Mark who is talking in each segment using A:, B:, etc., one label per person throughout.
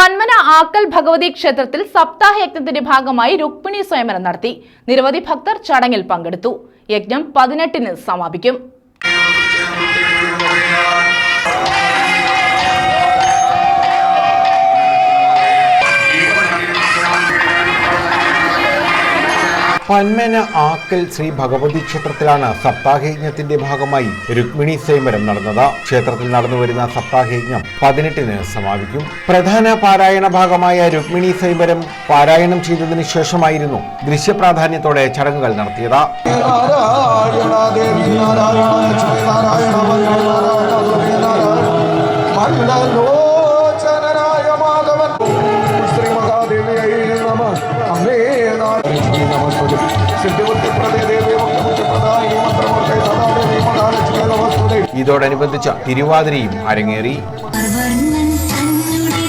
A: പന്മന ആക്കൽ ഭഗവതി ക്ഷേത്രത്തിൽ സപ്താഹ യജ്ഞത്തിന്റെ ഭാഗമായി രുക്മിണി സ്വയംവരം നടത്തി. നിരവധി ഭക്തർ ചടങ്ങിൽ പങ്കെടുത്തു. യജ്ഞം പതിനെട്ടിന് സമാപിക്കും.
B: പന്മന ആക്കൽ ശ്രീ ഭഗവതി ക്ഷേത്രത്തിലാണ് സപ്താഹയജ്ഞത്തിന്റെ ഭാഗമായി രുക്മിണി സേമരം നടന്നത്. ക്ഷേത്രത്തിൽ നടന്നുവരുന്ന സപ്താഹയജ്ഞം പതിനെട്ടിന് സമാപിക്കും. പ്രധാന പാരായണ ഭാഗമായ രുക്മിണി സേമരം പാരായണം ചെയ്തതിനു ശേഷമായിരുന്നു ദൃശ്യപ്രാധാന്യത്തോടെ ചടങ്ങുകൾ നടത്തിയത്. ഇതോടനുബന്ധിച്ച് തിരുവാതിരയും അരങ്ങേറി.
C: വർണൻ തന്നുടെ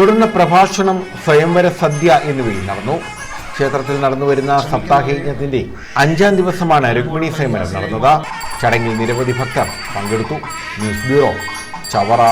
B: തുടർന്ന് പ്രഭാഷണം സ്വയംവര സദ്യ എന്നിവയിൽ നടന്നു. ക്ഷേത്രത്തിൽ നടന്നുവരുന്ന സപ്താഹയജ്ഞത്തിന്റെ അഞ്ചാം ദിവസമാണ് രുക്മിണി സ്വയംവരം നടന്നത്. ചടങ്ങിൽ നിരവധി ഭക്തർ പങ്കെടുത്തു. News bureau Chavara.